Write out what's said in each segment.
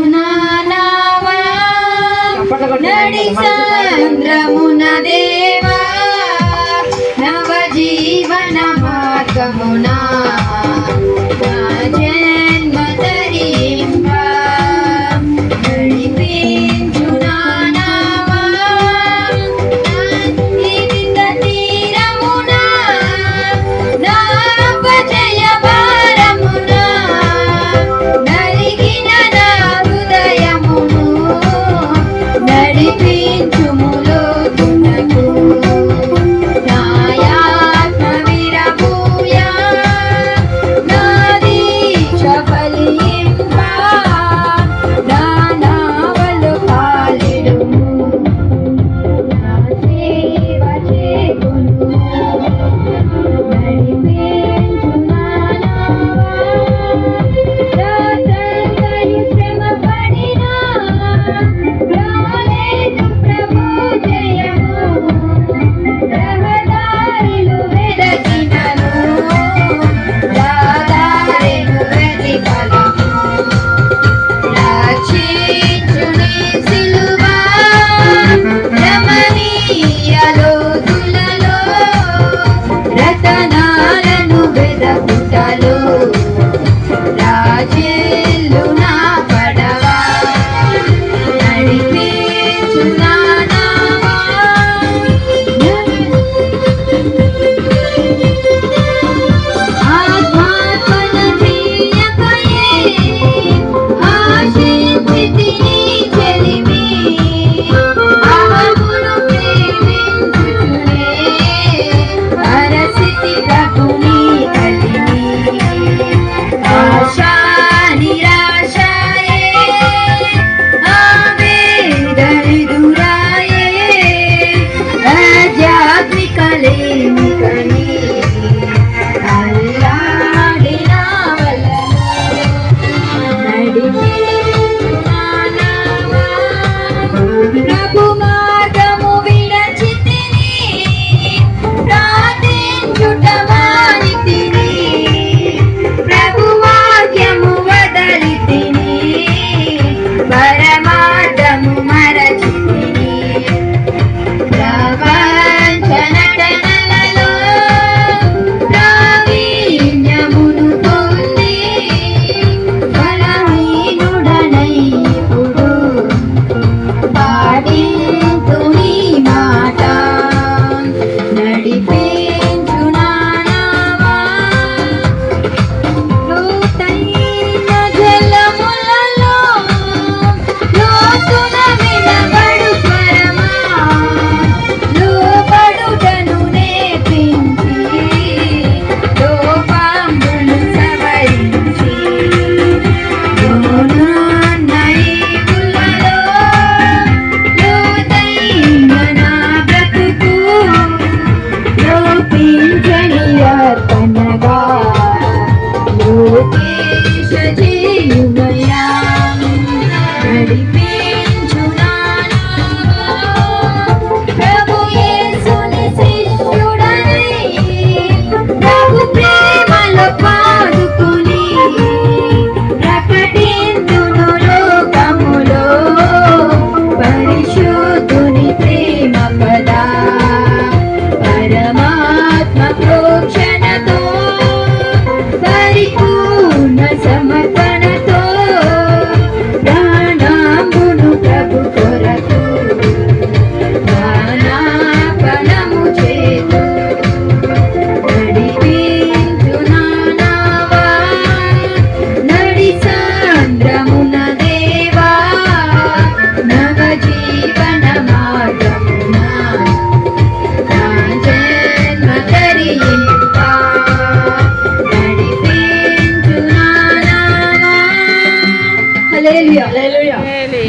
నడిపించునావా నడి సాంద్రమున దేవా నవ జీవన మార్గమునా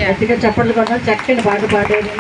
గట్టిగా చప్పట్లు కొట్టాలి చక్కని పాట పాడేది